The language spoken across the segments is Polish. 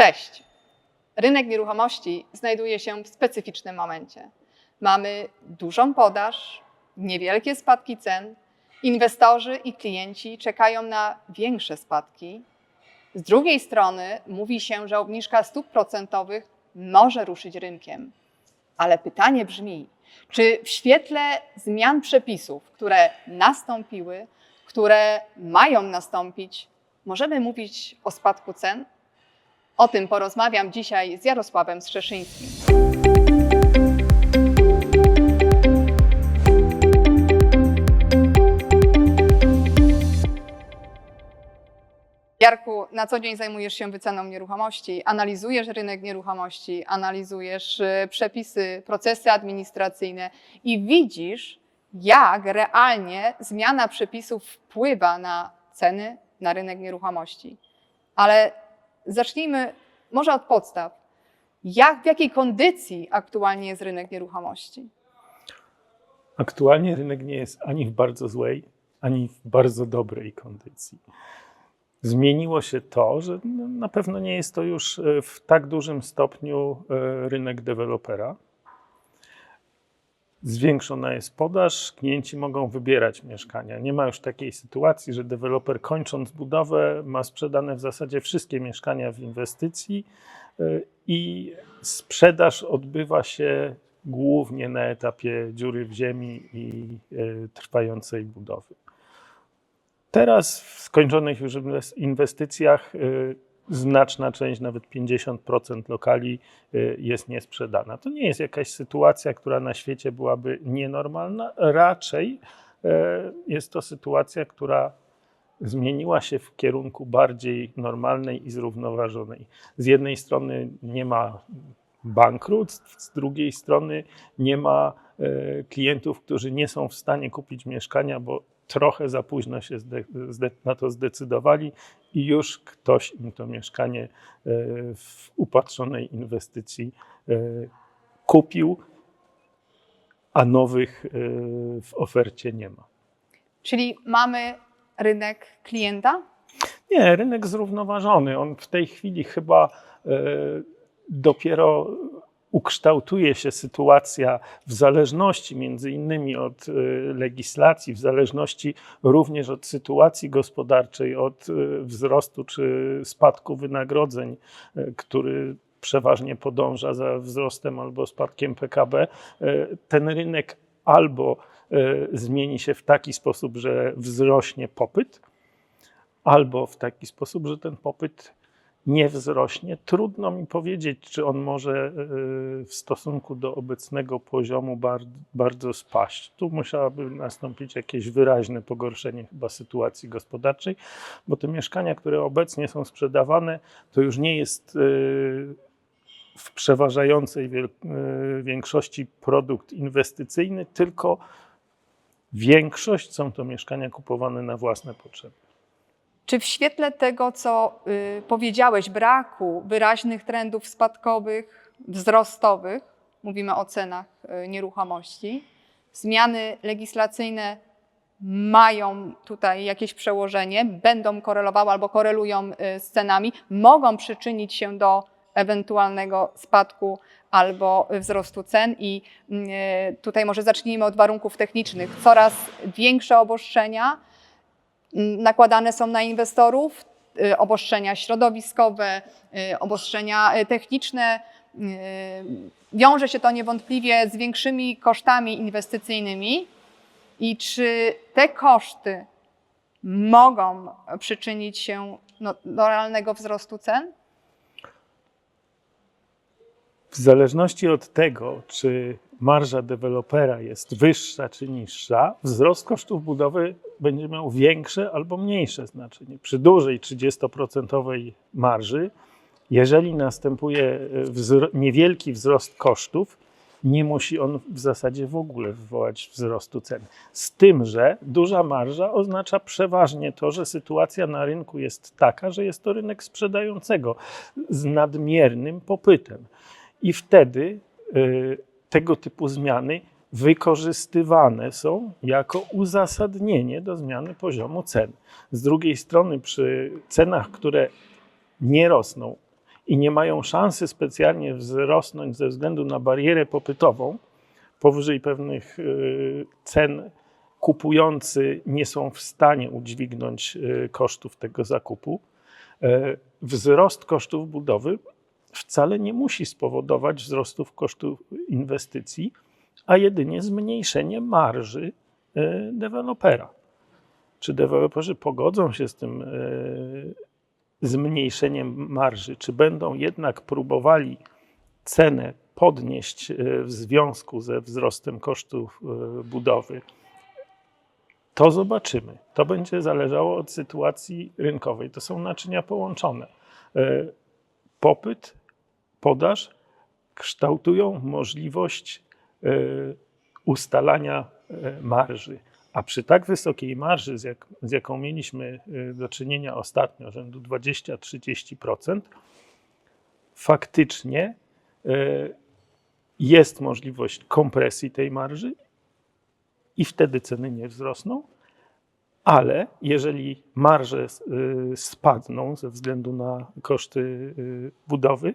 Cześć! Rynek nieruchomości znajduje się w specyficznym momencie. Mamy dużą podaż, niewielkie spadki cen, inwestorzy i klienci czekają na większe spadki. Z drugiej strony mówi się, że obniżka stóp procentowych może ruszyć rynkiem. Ale pytanie brzmi, czy w świetle zmian przepisów, które nastąpiły, które mają nastąpić, możemy mówić o spadku cen? O tym porozmawiam dzisiaj z Jarosławem Strzeszyńskim. Jarku, na co dzień zajmujesz się wyceną nieruchomości, analizujesz rynek nieruchomości, analizujesz y, przepisy, procesy administracyjne i widzisz, jak realnie zmiana przepisów wpływa na ceny, na rynek nieruchomości. Ale zacznijmy może od podstaw. Jak, w jakiej kondycji aktualnie jest rynek nieruchomości? Aktualnie rynek nie jest ani w bardzo złej, ani w bardzo dobrej kondycji. Zmieniło się to, że na pewno nie jest to już e, w tak dużym stopniu e, rynek dewelopera. Zwiększona jest podaż, klienci mogą wybierać mieszkania. Nie ma już takiej sytuacji, że deweloper kończąc budowę ma sprzedane w zasadzie wszystkie mieszkania w inwestycji e, i sprzedaż odbywa się głównie na etapie dziury w ziemi i e, trwającej budowy. Teraz w skończonych już inwes- inwestycjach e, znaczna część, nawet 50% lokali e, jest niesprzedana. To nie jest jakaś sytuacja, która na świecie byłaby nienormalna. Raczej e, jest to sytuacja, która zmieniła się w kierunku bardziej normalnej i zrównoważonej. Z jednej strony nie ma bankructw, z drugiej strony nie ma e, klientów, którzy nie są w stanie kupić mieszkania, bo trochę za późno się na to zdecydowali i już ktoś im to mieszkanie e, w upatrzonej inwestycji e, kupił, a nowych e, w ofercie nie ma. Czyli mamy rynek klienta? Nie, rynek zrównoważony. On w tej chwili chyba dopiero ukształtuje się sytuacja w zależności między innymi od e, legislacji, w zależności również od sytuacji gospodarczej, od e, wzrostu czy spadku wynagrodzeń, e, który przeważnie podąża za wzrostem albo spadkiem PKB. Ten rynek albo zmieni się w taki sposób, że wzrośnie popyt, albo w taki sposób, że ten popyt nie wzrośnie. Trudno mi powiedzieć, czy on może e, w stosunku do obecnego poziomu bar- bardzo spaść. Tu musiałoby nastąpić jakieś wyraźne pogorszenie chyba sytuacji gospodarczej, bo te mieszkania, które obecnie są sprzedawane, to już nie jest e, w przeważającej e, większości produkt inwestycyjny, tylko większość są to mieszkania kupowane na własne potrzeby. Czy w świetle tego, co y, powiedziałeś, braku wyraźnych trendów spadkowych, wzrostowych, mówimy o cenach y, nieruchomości, zmiany legislacyjne mają tutaj jakieś przełożenie, będą korelowały albo korelują y, z cenami, mogą przyczynić się do ewentualnego spadku albo wzrostu cen i tutaj może zacznijmy od warunków technicznych. Coraz większe obostrzenia nakładane są na inwestorów, y, obostrzenia środowiskowe, y, obostrzenia y, techniczne. Wiąże się to niewątpliwie z większymi kosztami inwestycyjnymi. I czy te koszty mogą przyczynić się no, do realnego wzrostu cen? W zależności od tego, czy marża dewelopera jest wyższa czy niższa, wzrost kosztów budowy będzie miał większe albo mniejsze znaczenie. Przy dużej 30% marży, jeżeli następuje e, wzro- niewielki wzrost kosztów, nie musi on w zasadzie w ogóle wywołać wzrostu cen. Z tym, że duża marża oznacza przeważnie to, że sytuacja na rynku jest taka, że jest to rynek sprzedającego z nadmiernym popytem. I wtedy y, tego typu zmiany wykorzystywane są jako uzasadnienie do zmiany poziomu cen. Z drugiej strony, przy cenach, które nie rosną i nie mają szansy specjalnie wzrosnąć ze względu na barierę popytową, powyżej pewnych y, cen kupujący nie są w stanie udźwignąć y, kosztów tego zakupu. E, Wzrost kosztów budowy wcale nie musi spowodować wzrostów kosztów inwestycji, a jedynie zmniejszenie marży e, dewelopera. Czy deweloperzy pogodzą się z tym e, zmniejszeniem marży, czy będą jednak próbowali cenę podnieść e, w związku ze wzrostem kosztów budowy? To zobaczymy. To będzie zależało od sytuacji rynkowej. To są naczynia połączone. Popyt, podaż kształtują możliwość e, ustalania e, marży. A przy tak wysokiej marży, z, jak, z jaką mieliśmy e, do czynienia ostatnio, rzędu 20-30%, faktycznie jest możliwość kompresji tej marży i wtedy ceny nie wzrosną. Ale jeżeli marże spadną ze względu na koszty budowy,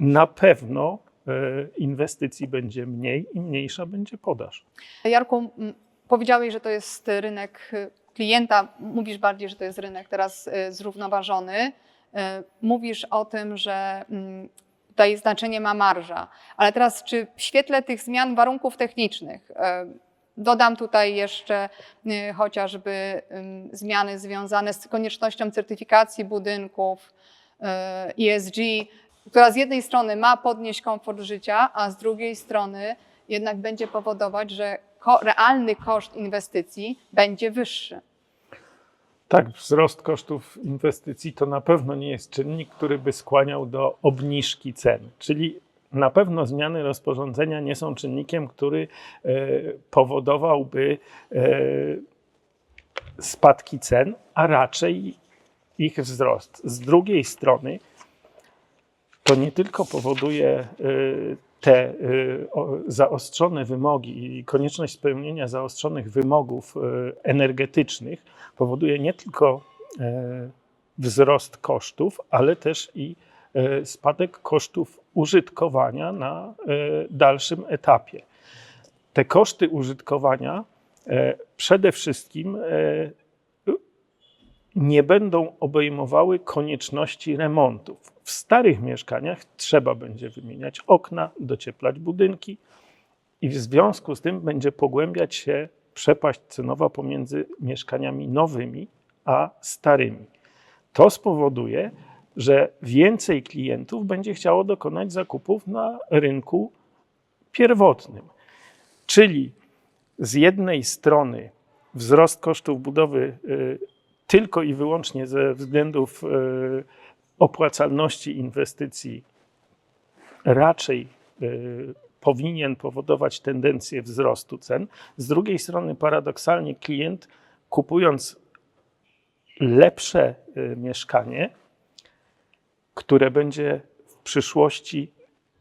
na pewno y, inwestycji będzie mniej i mniejsza będzie podaż. Jarku, powiedziałeś, że to jest rynek y, klienta, mówisz bardziej, że to jest rynek teraz y, zrównoważony. Mówisz o tym, że tutaj znaczenie ma marża, ale teraz czy w świetle tych zmian warunków technicznych, dodam tutaj jeszcze chociażby zmiany związane z koniecznością certyfikacji budynków, ESG, która z jednej strony ma podnieść komfort życia, a z drugiej strony jednak będzie powodować, że ko- realny koszt inwestycji będzie wyższy. Tak, wzrost kosztów inwestycji to na pewno nie jest czynnik, który by skłaniał do obniżki cen. Czyli na pewno zmiany rozporządzenia nie są czynnikiem, który e, powodowałby e, spadki cen, a raczej ich wzrost. Z drugiej strony, to nie tylko powoduje e, te y, zaostrzone wymogi i konieczność spełnienia zaostrzonych wymogów y, energetycznych powoduje nie tylko e, wzrost kosztów, ale też i e, spadek kosztów użytkowania na e, dalszym etapie. Te koszty użytkowania przede wszystkim nie będą obejmowały konieczności remontów. W starych mieszkaniach trzeba będzie wymieniać okna, docieplać budynki i w związku z tym będzie pogłębiać się przepaść cenowa pomiędzy mieszkaniami nowymi a starymi. To spowoduje, że więcej klientów będzie chciało dokonać zakupów na rynku pierwotnym. Czyli z jednej strony wzrost kosztów budowy y, tylko i wyłącznie ze względów y, opłacalności inwestycji raczej y, powinien powodować tendencję wzrostu cen. Z drugiej strony, paradoksalnie, klient kupując lepsze y, mieszkanie, które będzie w przyszłości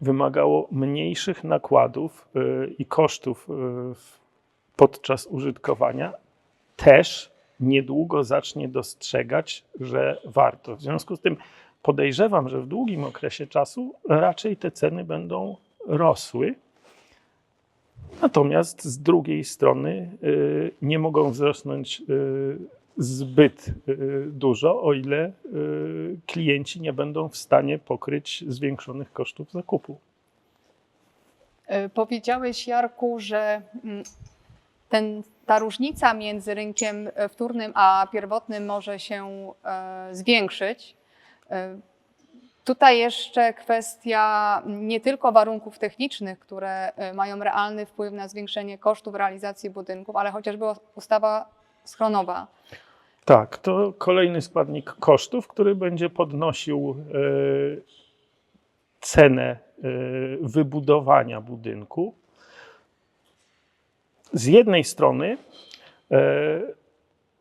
wymagało mniejszych nakładów i kosztów podczas użytkowania, też niedługo zacznie dostrzegać, że warto. W związku z tym podejrzewam, że w długim okresie czasu raczej te ceny będą rosły. Natomiast z drugiej strony y, nie mogą wzrosnąć y, zbyt y, dużo, o ile klienci nie będą w stanie pokryć zwiększonych kosztów zakupu. Powiedziałeś, Jarku, że mm, ten, ta różnica między rynkiem e, wtórnym a pierwotnym może się e, zwiększyć. E, Tutaj jeszcze kwestia nie tylko warunków technicznych, które mają realny wpływ na zwiększenie kosztów realizacji budynków, ale chociażby ustawa schronowa. Tak, to kolejny składnik kosztów, który będzie podnosił cenę wybudowania budynku. Z jednej strony e,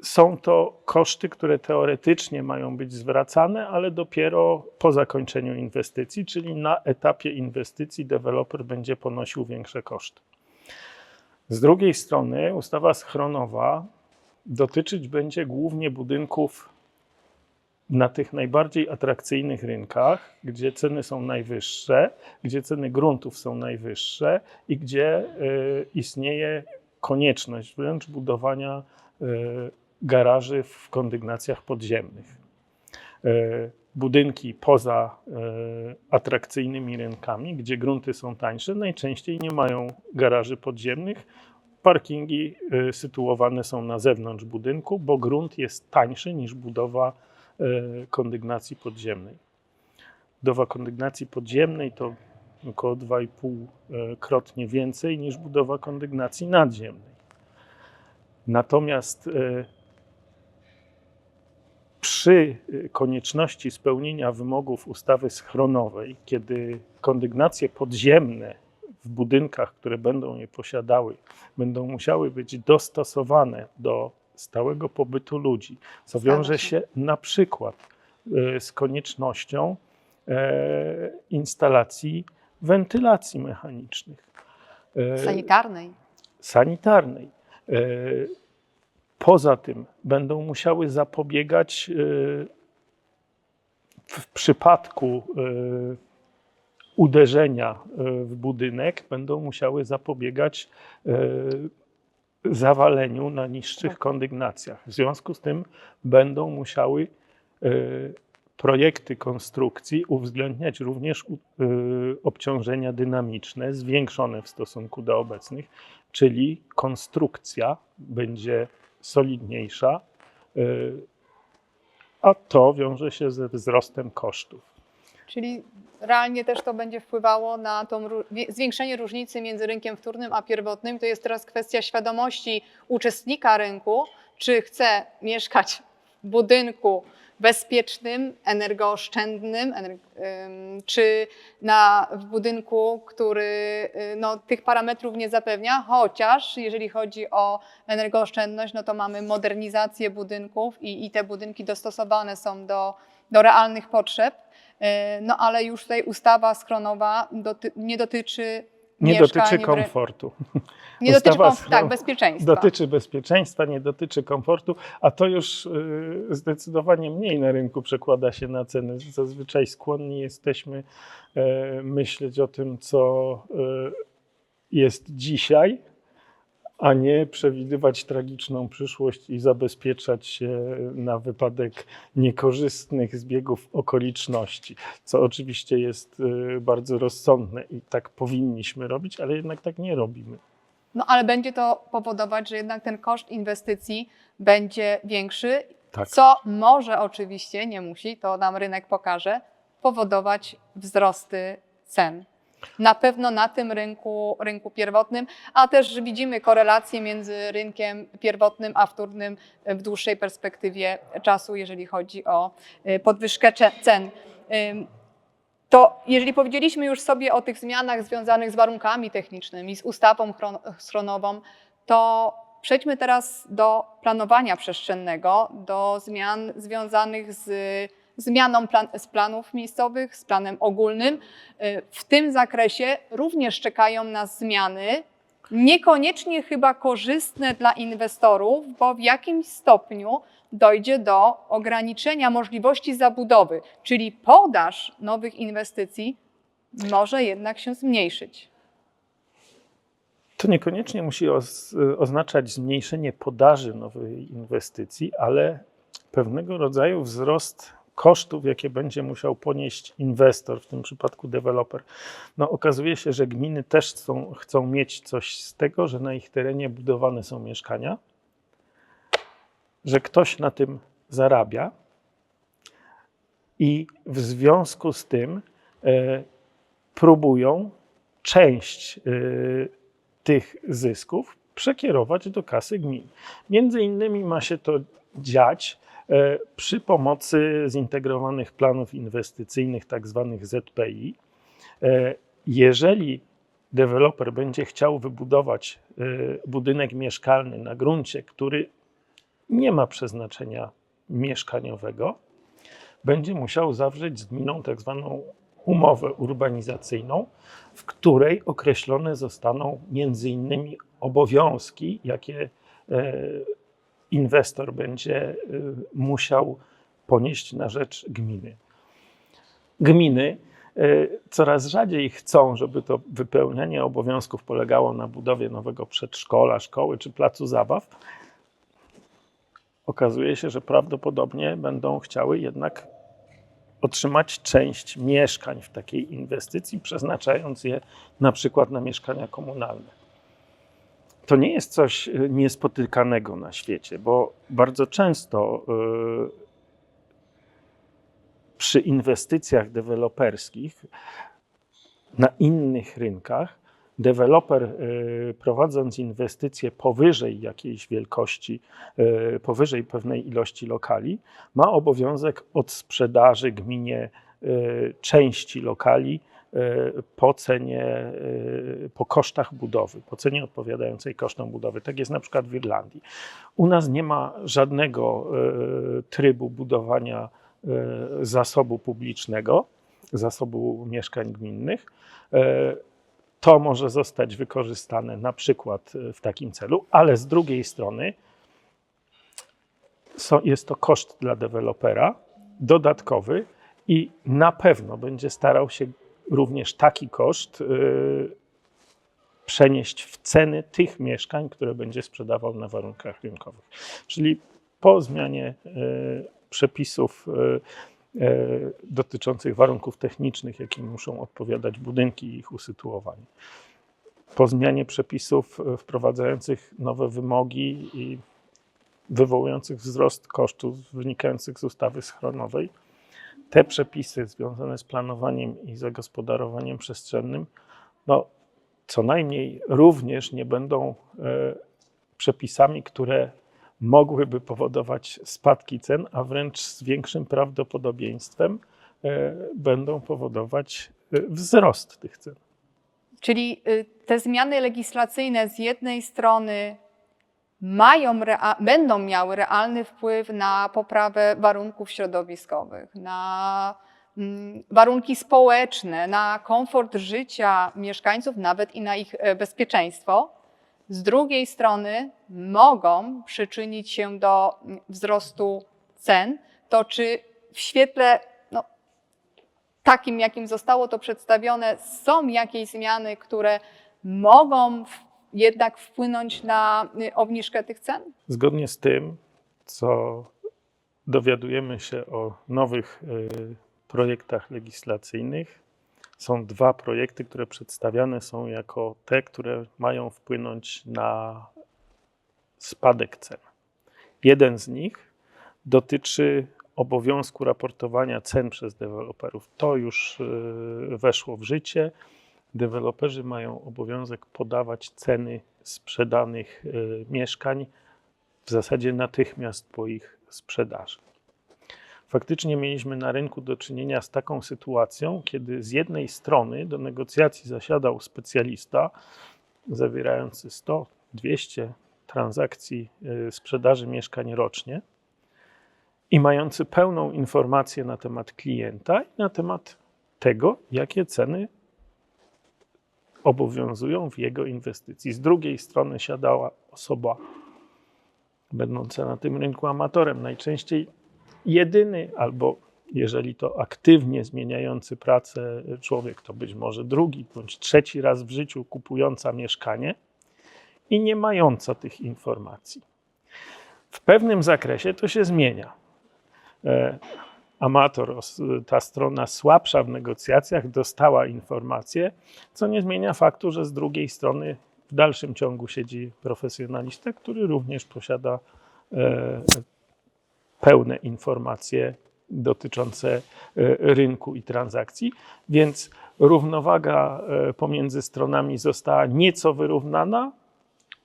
są to koszty, które teoretycznie mają być zwracane, ale dopiero po zakończeniu inwestycji, czyli na etapie inwestycji deweloper będzie ponosił większe koszty. Z drugiej strony ustawa schronowa dotyczyć będzie głównie budynków na tych najbardziej atrakcyjnych rynkach, gdzie ceny są najwyższe, gdzie ceny gruntów są najwyższe i gdzie y, istnieje konieczność wręcz budowania y, garaży w kondygnacjach podziemnych. Y, budynki poza y, atrakcyjnymi rynkami, gdzie grunty są tańsze, najczęściej nie mają garaży podziemnych. Parkingi sytuowane są na zewnątrz budynku, bo grunt jest tańszy niż budowa kondygnacji podziemnej. Budowa kondygnacji podziemnej to około 2,5 krotnie więcej niż budowa kondygnacji nadziemnej. Natomiast y, przy y, konieczności spełnienia wymogów ustawy schronowej, kiedy kondygnacje podziemne w budynkach, które będą je posiadały, będą musiały być dostosowane do stałego pobytu ludzi, co wiąże się. na przykład z koniecznością e, instalacji wentylacji mechanicznych. e, Sanitarnej. sanitarnej. E, Poza tym będą musiały zapobiegać e, w przypadku uderzenia w budynek, będą musiały zapobiegać zawaleniu na niższych Tak. kondygnacjach. W związku z tym będą musiały projekty konstrukcji uwzględniać również e, obciążenia dynamiczne zwiększone w stosunku do obecnych, czyli konstrukcja będzie solidniejsza, y, a to wiąże się ze wzrostem kosztów. Czyli realnie też to będzie wpływało na tą zwiększenie różnicy między rynkiem wtórnym a pierwotnym. To jest teraz kwestia świadomości uczestnika rynku, czy chce mieszkać w budynku bezpiecznym, energooszczędnym, ener- ym, czy na, w budynku, który y, no, tych parametrów nie zapewnia, chociaż jeżeli chodzi o energooszczędność, no to mamy modernizację budynków i, i te budynki dostosowane są do, do realnych potrzeb. E, No ale już tutaj ustawa schronowa doty, nie dotyczy Nie mieszkań, dotyczy wrę- komfortu. Nie dotyczy tak, bezpieczeństwa. Dotyczy bezpieczeństwa, nie dotyczy komfortu, a to już y, zdecydowanie mniej na rynku przekłada się na ceny. Zazwyczaj skłonni jesteśmy e, myśleć o tym, co e, jest dzisiaj, a nie przewidywać tragiczną przyszłość i zabezpieczać się na wypadek niekorzystnych zbiegów okoliczności, co oczywiście jest y, bardzo rozsądne i tak powinniśmy robić, ale jednak tak nie robimy. No ale będzie to powodować, że jednak ten koszt inwestycji będzie większy, Tak. co może oczywiście, nie musi, to nam rynek pokaże, powodować wzrosty cen. Na pewno na tym rynku, rynku pierwotnym, a też widzimy korelację między rynkiem pierwotnym a wtórnym w dłuższej perspektywie czasu, jeżeli chodzi o y, podwyżkę cen. To jeżeli powiedzieliśmy już sobie o tych zmianach związanych z warunkami technicznymi, z ustawą chron- schronową, to przejdźmy teraz do planowania przestrzennego, do zmian związanych z zmianą plan, z planów miejscowych, z planem ogólnym. Y, W tym zakresie również czekają nas zmiany, niekoniecznie chyba korzystne dla inwestorów, bo w jakimś stopniu dojdzie do ograniczenia możliwości zabudowy, czyli podaż nowych inwestycji może jednak się zmniejszyć. To niekoniecznie musi oz, oznaczać zmniejszenie podaży nowej inwestycji, ale pewnego rodzaju wzrost kosztów, jakie będzie musiał ponieść inwestor, w tym przypadku deweloper. No, okazuje się, że gminy też chcą, mieć coś z tego, że na ich terenie budowane są mieszkania, że ktoś na tym zarabia i w związku z tym e, próbują część e, tych zysków przekierować do kasy gmin. Między innymi ma się to dziać przy pomocy zintegrowanych planów inwestycyjnych, tak zwanych ZPI. E, Jeżeli deweloper będzie chciał wybudować e, budynek mieszkalny na gruncie, który nie ma przeznaczenia mieszkaniowego, będzie musiał zawrzeć z gminą tak zwaną umowę urbanizacyjną, w której określone zostaną między innymi obowiązki, jakie e, inwestor będzie e, musiał ponieść na rzecz gminy. Gminy y, coraz rzadziej chcą, żeby to wypełnianie obowiązków polegało na budowie nowego przedszkola, szkoły czy placu zabaw. Okazuje się, że prawdopodobnie będą chciały jednak otrzymać część mieszkań w takiej inwestycji, przeznaczając je na przykład na mieszkania komunalne. To nie jest coś y, niespotykanego na świecie, bo bardzo często y, przy inwestycjach deweloperskich na innych rynkach deweloper y, prowadząc inwestycje powyżej jakiejś wielkości, powyżej pewnej ilości lokali, ma obowiązek odsprzedaży gminie y, części lokali po cenie, y, po kosztach budowy, po cenie odpowiadającej kosztom budowy. Tak jest na przykład w Irlandii. U nas nie ma żadnego y, trybu budowania zasobu publicznego, zasobu mieszkań gminnych. To może zostać wykorzystane na przykład w takim celu, ale z drugiej strony jest to koszt dla dewelopera dodatkowy i na pewno będzie starał się również taki koszt y, przenieść w ceny tych mieszkań, które będzie sprzedawał na warunkach rynkowych. Czyli po zmianie y, przepisów y, dotyczących warunków technicznych, jakim muszą odpowiadać budynki i ich usytuowanie. Po zmianie przepisów wprowadzających nowe wymogi i wywołujących wzrost kosztów wynikających z ustawy schronowej, te przepisy związane z planowaniem i zagospodarowaniem przestrzennym, no, co najmniej również nie będą e, przepisami, które mogłyby powodować spadki cen, a wręcz z większym prawdopodobieństwem e, będą powodować e, wzrost tych cen. Czyli te zmiany legislacyjne z jednej strony mają, będą miały realny wpływ na poprawę warunków środowiskowych, na mm, warunki społeczne, na komfort życia mieszkańców, nawet i na ich e, bezpieczeństwo. Z drugiej strony mogą przyczynić się do mm, wzrostu cen. To czy w świetle no, takim, jakim zostało to przedstawione, są jakieś zmiany, które mogą w- jednak wpłynąć na y, obniżkę tych cen? Zgodnie z tym, co dowiadujemy się o nowych y, projektach legislacyjnych, są dwa projekty, które przedstawiane są jako te, które mają wpłynąć na spadek cen. Jeden z nich dotyczy obowiązku raportowania cen przez deweloperów. To już y, weszło w życie. Deweloperzy mają obowiązek podawać ceny sprzedanych y, mieszkań w zasadzie natychmiast po ich sprzedaży. Faktycznie mieliśmy na rynku do czynienia z taką sytuacją, kiedy z jednej strony do negocjacji zasiadał specjalista zawierający 100-200 transakcji y, sprzedaży mieszkań rocznie i mający pełną informację na temat klienta i na temat tego, jakie ceny obowiązują w jego inwestycji. Z drugiej strony siadała osoba będąca na tym rynku amatorem, najczęściej jedyny albo jeżeli to aktywnie zmieniający pracę człowiek, to być może drugi bądź trzeci raz w życiu kupująca mieszkanie i nie mająca tych informacji. W pewnym zakresie to się zmienia. Amator, ta strona słabsza w negocjacjach, dostała informację, co nie zmienia faktu, że z drugiej strony w dalszym ciągu siedzi profesjonalista, który również posiada e, pełne informacje dotyczące e, rynku i transakcji, więc równowaga e, pomiędzy stronami została nieco wyrównana,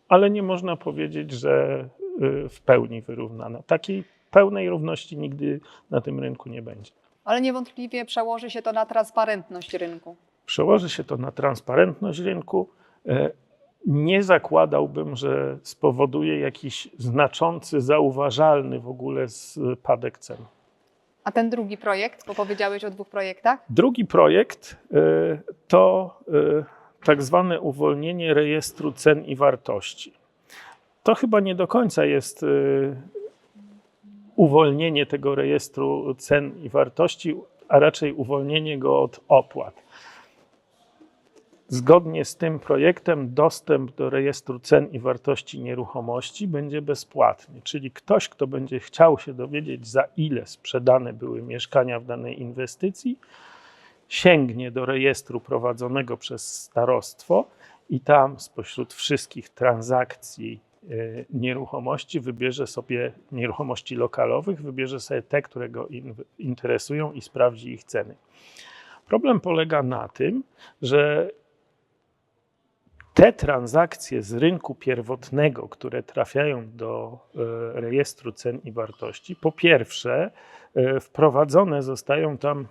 ale nie można powiedzieć, że e, w pełni wyrównana. Takiej pełnej równości nigdy na tym rynku nie będzie. Ale niewątpliwie przełoży się to na transparentność rynku. Przełoży się to na transparentność rynku. E, Nie zakładałbym, że spowoduje jakiś znaczący, zauważalny w ogóle spadek cen. A ten drugi projekt, bo powiedziałeś o dwóch projektach? Drugi projekt e, to e, tak zwane uwolnienie rejestru cen i wartości. To chyba nie do końca jest e, uwolnienie tego rejestru cen i wartości, a raczej uwolnienie go od opłat. Zgodnie z tym projektem dostęp do rejestru cen i wartości nieruchomości będzie bezpłatny, czyli ktoś, kto będzie chciał się dowiedzieć, za ile sprzedane były mieszkania w danej inwestycji, sięgnie do rejestru prowadzonego przez starostwo i tam spośród wszystkich transakcji nieruchomości wybierze sobie nieruchomości lokalowych, wybierze sobie te, które go in, interesują i sprawdzi ich ceny. Problem polega na tym, że te transakcje z rynku pierwotnego, które trafiają do e, rejestru cen i wartości, po pierwsze, e, wprowadzone zostają tam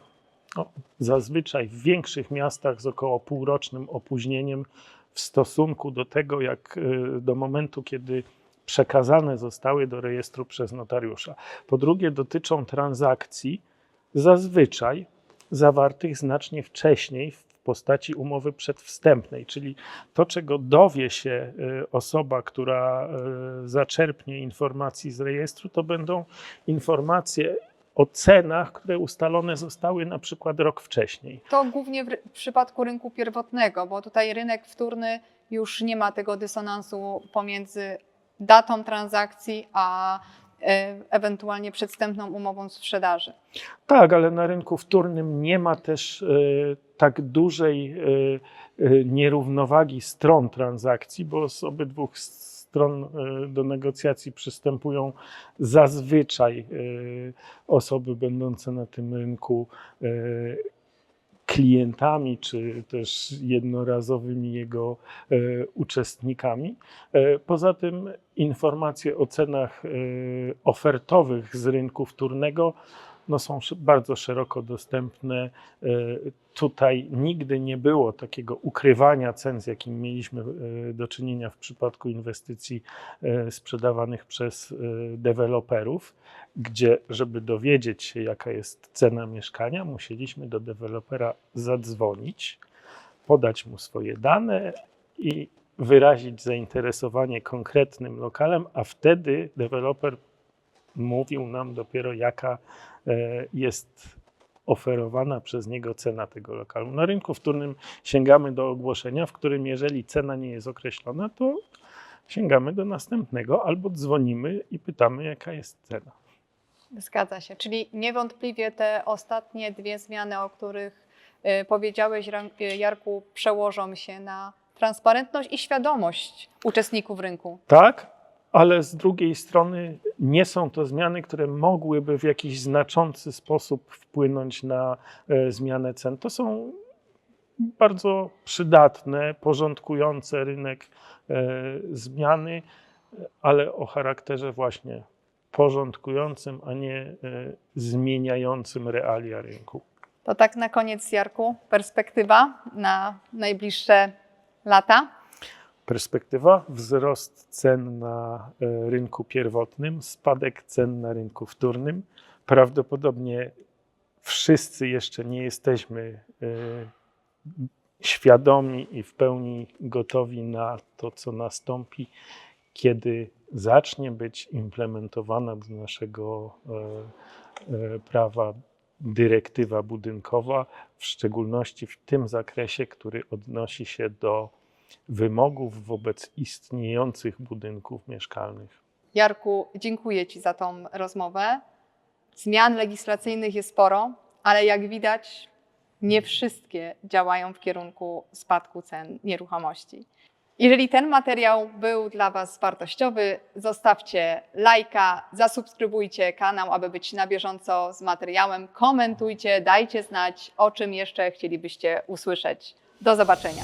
no, zazwyczaj w większych miastach z około półrocznym opóźnieniem w stosunku do tego, jak e, do momentu, kiedy przekazane zostały do rejestru przez notariusza. Po drugie, dotyczą transakcji zazwyczaj zawartych znacznie wcześniej w postaci umowy przedwstępnej, czyli to, czego dowie się y, osoba, która y, zaczerpnie informacji z rejestru, to będą informacje o cenach, które ustalone zostały na przykład rok wcześniej. To głównie w, w przypadku rynku pierwotnego, bo tutaj rynek wtórny już nie ma tego dysonansu pomiędzy datą transakcji a e, ewentualnie przedstępną umową sprzedaży. Tak, ale na rynku wtórnym nie ma też y, tak dużej y, y, nierównowagi stron transakcji, bo z obydwu stron y, do negocjacji przystępują zazwyczaj y, osoby będące na tym rynku y, klientami, czy też jednorazowymi jego e, uczestnikami. E, Poza tym informacje o cenach e, ofertowych z rynku wtórnego no, są bardzo szeroko dostępne. E, Tutaj nigdy nie było takiego ukrywania cen, z jakim mieliśmy e, do czynienia w przypadku inwestycji e, sprzedawanych przez deweloperów, gdzie, żeby dowiedzieć się, jaka jest cena mieszkania, musieliśmy do dewelopera zadzwonić, podać mu swoje dane i wyrazić zainteresowanie konkretnym lokalem, a wtedy deweloper mówił nam dopiero, jaka jest oferowana przez niego cena tego lokalu. Na rynku wtórnym sięgamy do ogłoszenia, w którym jeżeli cena nie jest określona, to sięgamy do następnego albo dzwonimy i pytamy, jaka jest cena. Zgadza się. Czyli niewątpliwie te ostatnie dwie zmiany, o których e, powiedziałeś, e, Jarku, przełożą się na transparentność i świadomość uczestników rynku. Tak, ale z drugiej strony nie są to zmiany, które mogłyby w jakiś znaczący sposób wpłynąć na e, zmianę cen. To są bardzo przydatne, porządkujące rynek e, zmiany, ale o charakterze właśnie porządkującym, a nie e, zmieniającym realia rynku. To tak na koniec, Jarku, perspektywa na najbliższe lata. Perspektywa wzrost cen na e, rynku pierwotnym, spadek cen na rynku wtórnym. Prawdopodobnie wszyscy jeszcze nie jesteśmy e, świadomi i w pełni gotowi na to, co nastąpi, kiedy zacznie być implementowana do naszego e, prawa dyrektywa budynkowa, w szczególności w tym zakresie, który odnosi się do wymogów wobec istniejących budynków mieszkalnych. Jarku, dziękuję Ci za tą rozmowę. Zmian legislacyjnych jest sporo, ale jak widać, nie wszystkie działają w kierunku spadku cen nieruchomości. Jeżeli ten materiał był dla Was wartościowy, zostawcie lajka, zasubskrybujcie kanał, aby być na bieżąco z materiałem, komentujcie, dajcie znać, o czym jeszcze chcielibyście usłyszeć. Do zobaczenia.